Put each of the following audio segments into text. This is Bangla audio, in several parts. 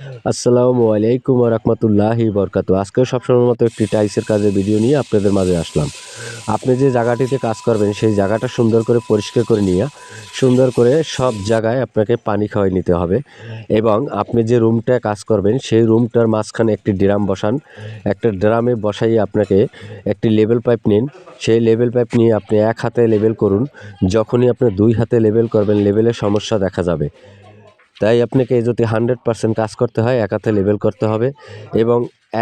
আসসালামু আলাইকুম রহমতুল্লাহি বরকাত আজকেও সবসময় মতো একটি টাইসের কাজের ভিডিও নিয়ে আপনাদের মাঝে আসলাম। আপনি যে জায়গাটিতে কাজ করবেন, সেই জায়গাটা সুন্দর করে পরিষ্কার করে নিয়ে, সুন্দর করে সব জায়গায় আপনাকে পানি খাওয়াই নিতে হবে এবং আপনি যে রুমটায় কাজ করবেন, সেই রুমটার মাঝখানে একটি ড্রাম বসান। একটা ড্রামে বসাই আপনাকে একটি লেভেল পাইপ নিন। সেই লেভেল পাইপ নিয়ে আপনি এক হাতে লেভেল করুন। যখনই আপনি দুই হাতে লেভেল করবেন লেভেলের সমস্যা দেখা যাবে। তাই আপনাকে যদি হান্ড্রেড পার্সেন্ট কাজ করতে হয় এক হাতে লেবেল করতে হবে এবং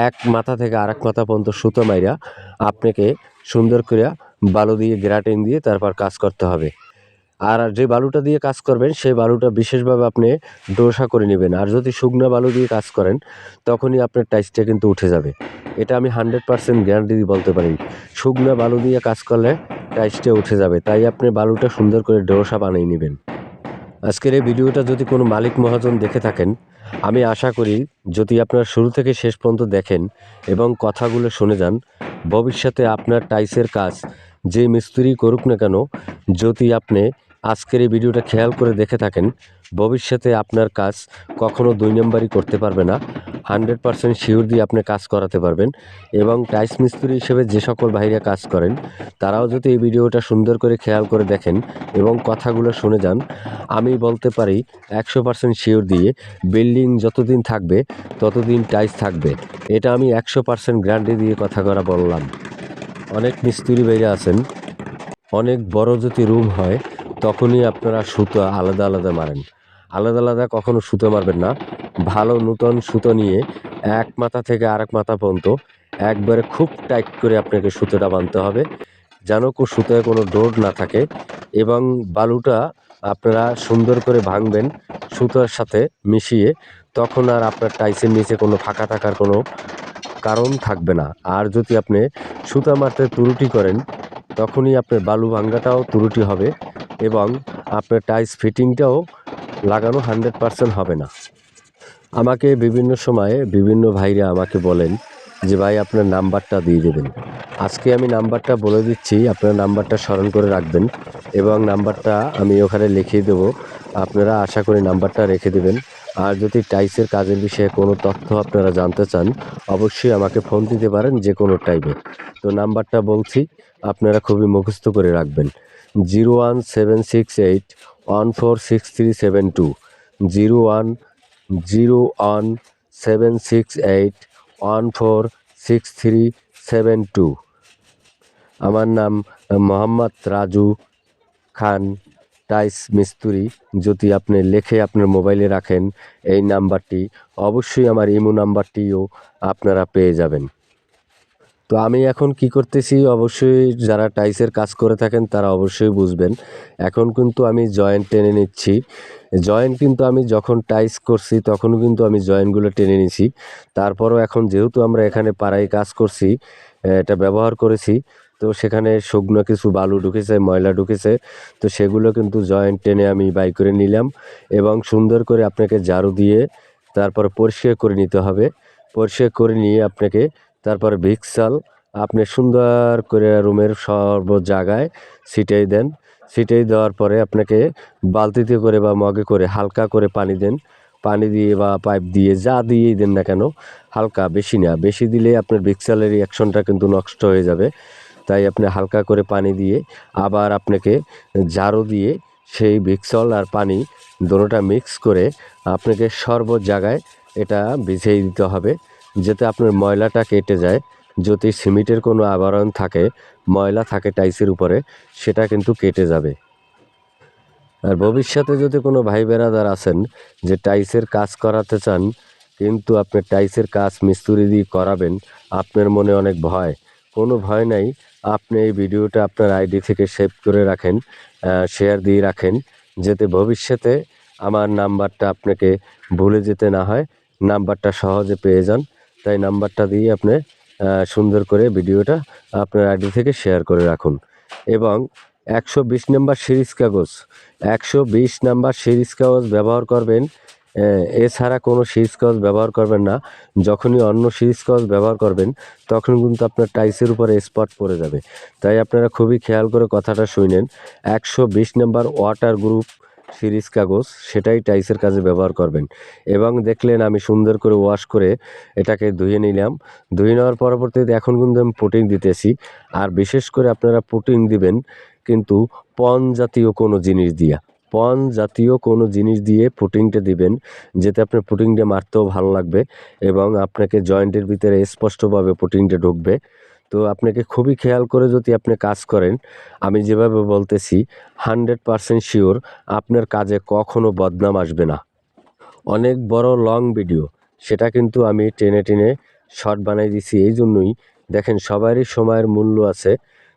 এক মাথা থেকে আরেক মাথা পর্যন্ত সুতো মাইরা আপনাকে সুন্দর করে বালু দিয়ে গ্রাটিং দিয়ে তারপর কাজ করতে হবে। আর যে বালুটা দিয়ে কাজ করবেন, সেই বালুটা বিশেষভাবে আপনি ডোসা করে নেবেন। আর যদি শুকনো বালু দিয়ে কাজ করেন, তখনই আপনার টাইসটা কিন্তু উঠে যাবে। এটা আমি হান্ড্রেড পার্সেন্ট গ্যারান্টি দিয়ে বলতে পারি। শুকনো বালু দিয়ে কাজ করলে টাইসটা উঠে যাবে। তাই আপনি বালুটা সুন্দর করে ডোসা বানিয়ে নেবেন। আজকের এই ভিডিওটা যদি কোনো মালিক মহাজন দেখে থাকেন, আমি আশা করি যদি আপনার শুরু থেকে শেষ পর্যন্ত দেখেন এবং কথাগুলো শুনে যান, ভবিষ্যতে আপনার টাইসের কাজ যে মিস্ত্রি করুক না কেন, যদি আপনি আজকের এই ভিডিওটা খেয়াল করে দেখে থাকেন ভবিষ্যতে আপনার কাজ কখনো দুই নম্বরই করতে পারবে না। হান্ড্রেড পারসেন্ট শিওর দিয়ে আপনি কাজ করাতে পারবেন এবং টাইস মিস্ত্রি হিসেবে যে সকল ভাইরা কাজ করেন, তারাও যদি এই ভিডিওটা সুন্দর করে খেয়াল করে দেখেন এবং কথাগুলো শুনে যান, আমি বলতে পারি একশো পার্সেন্ট শিওর দিয়ে বিল্ডিং যতদিন থাকবে, ততদিন টাইস থাকবে। এটা আমি একশো পার্সেন্ট গ্যারান্টি দিয়ে কথা করা বললাম। অনেক মিস্ত্রি বাইরে আছেন, অনেক বড় যদি রুম হয়, তখনই আপনারা সুতো আলাদা আলাদা মারেন। আলাদা আলাদা কখনো সুতো মারবেন না। ভালো নূতন সুতো নিয়ে এক মাথা থেকে আরেক মাথা পর্যন্ত একবারে খুব টাইট করে আপনাকে সুতোটা বাঁধতে হবে, যেন সুতোয় কোনো ডোর না থাকে এবং বালুটা আপনারা সুন্দর করে ভাঙবেন সুতোর সাথে মিশিয়ে, তখন আর আপনার টাইসের নিচে কোনো ফাঁকা থাকার কোনো কারণ থাকবে না। আর যদি আপনি সুতা মারতে ত্রুটি করেন, তখনই আপনার বালু ভাঙ্গাটাও ত্রুটি হবে এবং আপনার টাইস ফিটিংটাও লাগানো হান্ড্রেড পারসেন্ট হবে না। আমাকে বিভিন্ন সময়ে বিভিন্ন ভাইরা আমাকে বলেন যে, ভাই, আপনার নাম্বারটা দিয়ে দেবেন। আজকে আমি নাম্বারটা বলে দিচ্ছি, আপনার নাম্বারটা স্মরণ করে রাখবেন এবং নাম্বারটা আমি ওখানে লিখিয়ে দেবো। আপনারা আশা করি নাম্বারটা রেখে দেবেন। আর যদি টাইসের কাজের বিষয়ে কোনো তথ্য আপনারা জানতে চান, অবশ্যই আমাকে ফোন দিতে পারেন যে কোনো টাইমে তো নাম্বারটা বলছি, আপনারা খুবই মুখস্থ করে রাখবেন। Zero one seven six eight one four six three seven two zero one zero one seven six eight one four six three seven two আমার নাম মোহাম্মদ রাজু খান, টাইস মিস্ত্রি। যদি আপনি লেখে আপনার মোবাইলে রাখেন, এই নাম্বারটি অবশ্যই আমার ইমো নাম্বারটিও আপনারা পেয়ে যাবেন। তো আমি এখন কি করতেছি, অবশ্যই যারা টাইসের কাজ করে থাকেন তারা অবশ্যই বুঝবেন। এখন কিন্তু আমি জয়েন্ট টেনে নিচ্ছি। জয়েন্ট কিন্তু আমি যখন টাইস করছি তখন কিন্তু আমি জয়েন্টগুলো টেনে নিছি। তারপরও এখন যেহেতু আমরা এখানে পাড়ায় কাজ করছি এটা ব্যবহার করেছি, তো সেখানে শুকনো কিছু বালু ঢুকেছে, ময়লা ঢুকেছে, তো সেগুলো কিন্তু জয়েন্ট টেনে আমি বাই করে নিলাম এবং সুন্দর করে আপনাকে ঝাড়ু দিয়ে তারপর পরিষ্কার করে নিতে হবে। পরিষ্কার করে নিয়ে আপনাকে তারপর ভিক্সাল, আপনি সুন্দর করে রুমের সর্ব জায়গায় ছিটাই দেন। ছিটাই দেওয়ার পরে আপনাকে বালতিতে করে বা মগে করে হালকা করে পানি দেন। পানি দিয়ে বা পাইপ দিয়ে যা দিয়েই দেন না কেন, হালকা, বেশি না। বেশি দিলে আপনার ভিক্সালের রিয়াকশনটা কিন্তু নষ্ট হয়ে যাবে। তাই আপনি হালকা করে পানি দিয়ে আবার আপনাকে ঝাড়ু দিয়ে সেই ভিক্সল আর পানি দোনোটা মিক্স করে আপনাকে সর্ব জায়গায় এটা ভিজিয়ে দিতে হবে। যাতে আপনার ময়লাটা কেটে যায়। যদি সিমেন্টের কোনো আবরণ থাকে, ময়লা থাকে টাইসের উপরে, সেটা কিন্তু কেটে যাবে। আর ভবিষ্যতে যদি কোনো ভাই বেরাদার আছেন যে টাইসের কাজ করাতে চান, কিন্তু আপনি টাইসের কাজ মিস্ত্রি দিয়ে করাবেন, আপনার মনে অনেক ভয়। কোনো ভয় নাই, আপনি এই ভিডিওটা আপনার আইডি থেকে সেভ করে রাখেন শেয়ার দিয়ে রাখেন, যাতে ভবিষ্যতে আমার নাম্বারটা আপনাকে ভুলে যেতে না হয়, নাম্বারটা সহজে পেয়ে যান। তাই নাম্বারটা দিয়ে আপনি সুন্দর করে ভিডিওটা আপনার আইডি থেকে শেয়ার করে রাখুন। এবং একশো বিশ নাম্বার সিরিজ কাগজ, একশো বিশ নাম্বার সিরিজ কাগজ ব্যবহার করবেন এছাড়া কোনো সিরিজ কাগজ ব্যবহার করবেন না। যখনই অন্য সিরিজ কাগজ ব্যবহার করবেন, তখন কিন্তু আপনার টাইসের উপরে স্পট পড়ে যাবে। তাই আপনারা খুবই খেয়াল করে কথাটা শুনেন। একশো বিশ নাম্বার ওয়াটার গ্রুপ সিরিজ কাগজ, সেটাই টাইসের কাজে ব্যবহার করবেন। এবং দেখলেন আমি সুন্দর করে ওয়াশ করে এটাকে ধুয়ে নিলাম। ধুয়ে নেওয়ার পরবর্তীতে এখন কিন্তু আমি পুটিং দিতেছি। আর বিশেষ করে আপনারা পুটিং দিবেন কিন্তু পন জাতীয় কোনো জিনিস দিয়া। পন জাতীয় কোনো জিনিস দিয়ে পুটিংটা দিবেন, যেতে আপনার পুটিংটা মারতেও ভালো লাগবে এবং আপনাকে জয়েন্টের ভিতরে স্পষ্টভাবে পুটিংটা ঢুকবে। তো আপনাকে খুবই খেয়াল করে যদি আপনি কাজ করেন, আমি যেভাবে বলতেছি, হান্ড্রেড পারসেন্ট শিওর আপনার কাজে কখনো বদনাম আসবে না। অনেক বড় লং ভিডিও, সেটা কিন্তু আমি টেনে টেনে শর্ট বানাই দিছি এই জন্যই দেখেন, সবারই সময়ের মূল্য আছে,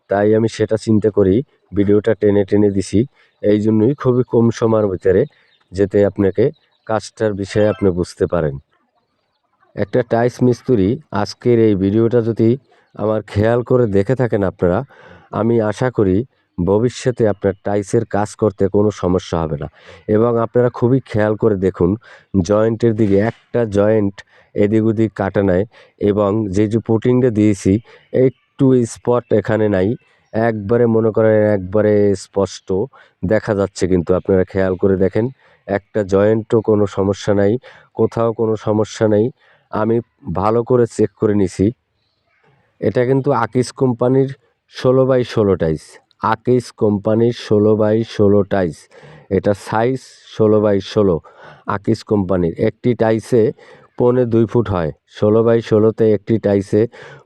তাই আমি সেটা চিন্তা করি, ভিডিওটা টেনে টেনে দিছি। এই জন্যই খুবই কম সময়ের ভিতরে যেতে আপনাকে কাজটার বিষয়ে আপনি বুঝতে পারেন। একটা টাইস মিস্ত্রি, আজকের এই ভিডিওটা যদি আমার খেয়াল করে দেখে থাকেন আপনারা, আমি আশা করি ভবিষ্যতে আপনার টাইসের কাজ করতে কোনো সমস্যা হবে না। এবং আপনারা খুবই খেয়াল করে দেখুন, জয়েন্টের দিকে একটা জয়েন্ট এদিক ওদিক কাটা নাই এবং যে যে পুটিংটা দিয়েছি একটু স্পট এখানে নাই। একবারে মনে করেন একবারে স্পষ্ট দেখা যাচ্ছে কিন্তু আপনারা খেয়াল করে দেখেন, একটা জয়েন্টও কোনো সমস্যা নাই, কোথাও কোনো সমস্যা নেই। আমি ভালো করে চেক করে নিছি। এটা কিন্তু আকিস কোম্পানির ষোলো বাই ষোলো টাইস। আকিস কোম্পানির ষোলো বাই ষোলো টাইস। এটা সাইজ ষোলো বাই ষোলো আকিস কোম্পানির। একটি টাইসে পৌনে দুই ফুট হয়। ষোলো বাই ষোলোতে একটি টাইসে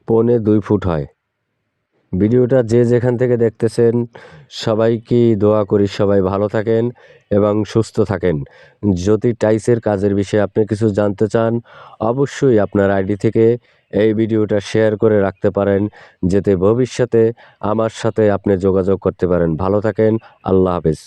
পৌনে দুই ফুট হয়। ভিডিওটা যে যেখান থেকে দেখতেছেন, সবাইকে দোয়া করি সবাই ভালো থাকেন এবং সুস্থ থাকেন। যদি টাইসের কাজের বিষয়ে আপনি কিছু জানতে চান, অবশ্যই আপনার আইডি থেকে এই ভিডিওটা শেয়ার করে রাখতে পারেন, যাতে ভবিষ্যতে আমার সাথে আপনি যোগাযোগ করতে পারেন। ভালো থাকেন, আল্লাহ হাফেজ।